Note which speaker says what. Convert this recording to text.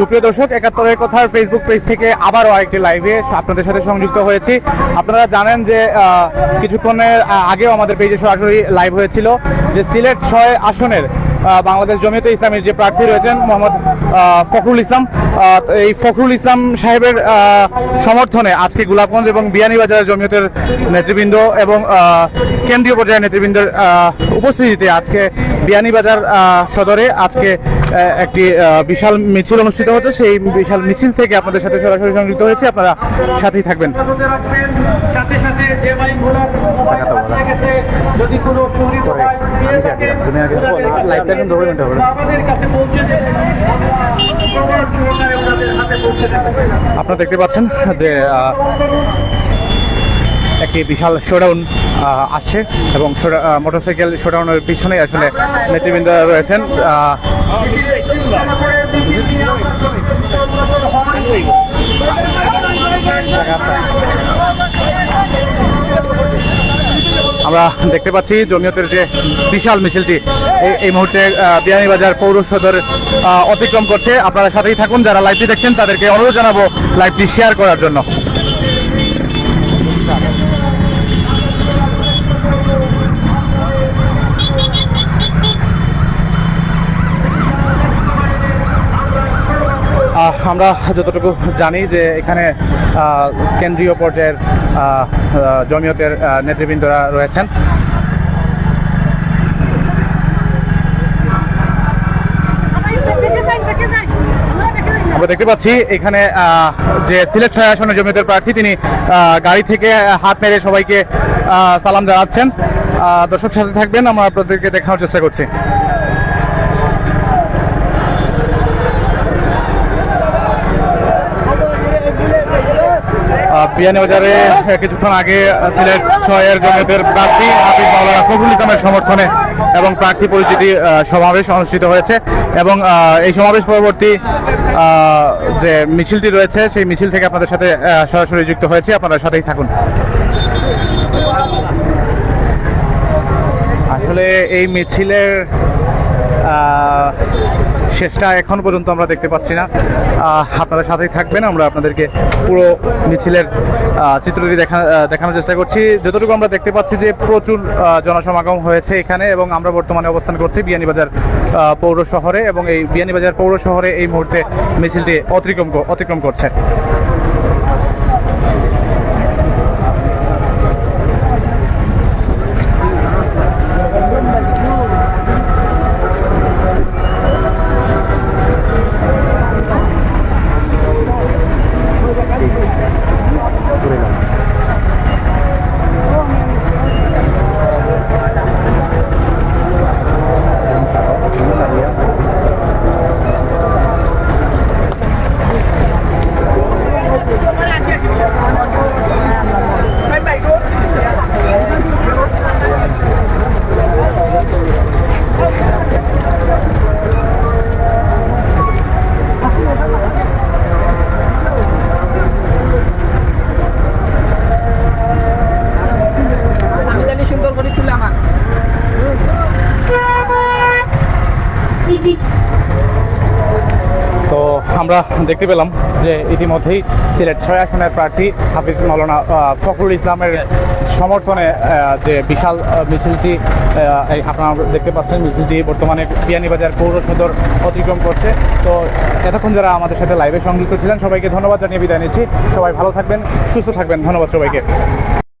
Speaker 1: সুপ্রিয় দর্শক, একাত্তরের কথার ফেসবুক পেজ থেকে আবারও আরেকটি লাইভে আপনাদের সাথে সংযুক্ত হয়েছি। আপনারা জানেন যে কিছুক্ষণের আগেও আমাদের পেজে সরাসরি লাইভ হয়েছিল যে সিলেট ছয় আসনের বাংলাদেশ জমিয়তে ইসলামের যে প্রার্থী রয়েছেন মোহাম্মদ ফখরুল ইসলাম। তো এই ফখরুল ইসলাম সাহেবের সমর্থনে আজকে গোলাপগঞ্জ এবং বিয়ানীবাজার জমিয়তের নেতৃবৃন্দ এবং কেন্দ্রীয় পর্যায়ের নেতৃবৃন্দের উপস্থিতিতে আজকে বিয়ানীবাজার সদরে আজকে একটি বিশাল মিছিল অনুষ্ঠিত হচ্ছে। সেই বিশাল মিছিল থেকে আপনাদের সাথে সরাসরি সংযুক্ত হয়েছে। আপনারা সাথেই থাকবেন।
Speaker 2: সাথে সাথে যে যদি কোনো
Speaker 1: আপনারা দেখতে পাচ্ছেন যে একটি বিশাল শোডাউন আসছে এবং মোটরসাইকেল শোডাউনের পিছনে আসলে নেতৃবৃন্দ রয়েছেন। আমরা দেখতে পাচ্ছি জমিয়তের যে বিশাল মিছিলটি, এই- মুহূর্তে বিয়ানীবাজার পৌর সদর অতিক্রম করছে। আপনারা সাথেই থাকুন, যারা লাইভটি দেখছেন, তাদেরকে অনুরোধ জানাব লাইভটি শেয়ার করার জন্য। আমরা যতটুকু জানি যে এখানে কেন্দ্রীয় পর্যায়ের জমিয়তের নেতৃবৃন্দরা রয়েছেন। দেখতে পাচ্ছি এখানে যে সিলেট ছয় আসনের জমিয়তের প্রার্থী, তিনি গাড়ি থেকে হাত মেরে সবাইকে সালাম জানাচ্ছেন। দর্শক সাথে থাকবেন, আমরা আপনাদেরকে দেখানোর চেষ্টা করছি। বিয়ানীবাজারে কিছুক্ষণ আগে সিলেট ছয়ের জমিয়তের প্রার্থী হাফিজ মাওলানা ফখরুল ইসলামের সমর্থনে এবং প্রার্থী পরিচিতি সমাবেশ অনুষ্ঠিত হয়েছে এবং এই সমাবেশ পরবর্তী যে মিছিলটি রয়েছে সেই মিছিল থেকে আপনাদের সাথে সরাসরি যুক্ত হয়েছে। আপনারা সাথেই থাকুন। আসলে এই মিছিলের শেষটা এখন পর্যন্ত আমরা দেখতে পাচ্ছি না। আপনারা সাথেই থাকবেন, আমরা আপনাদেরকে পুরো মিছিলের চিত্রটি দেখা দেখানোর চেষ্টা করছি। যতটুকু আমরা দেখতে পাচ্ছি যে প্রচুর জনসমাগম হয়েছে এখানে এবং আমরা বর্তমানে অবস্থান করছি বিয়ানীবাজার পৌর শহরে এবং এই বিয়ানীবাজার পৌর শহরে এই মুহূর্তে মিছিলটি অতিক্রম অতিক্রম করছে।
Speaker 3: Yeah.
Speaker 1: তো আমরা দেখতে পেলাম যে ইতিমধ্যেই সিলেট ছয় আসনের প্রার্থী হাফিজ মৌলানা ফখরুল ইসলামের সমর্থনে যে বিশাল মিছিলটি আপনারা দেখতে পাচ্ছেন মিছিলটি বর্তমানে বিয়ানীবাজার পৌর সদর অতিক্রম করছে। তো এতক্ষণ যারা আমাদের সাথে লাইভে সংযুক্ত ছিলেন সবাইকে ধন্যবাদ জানিয়ে বিদায় নিচ্ছি। সবাই ভালো থাকবেন সুস্থ থাকবেন। ধন্যবাদ সবাইকে।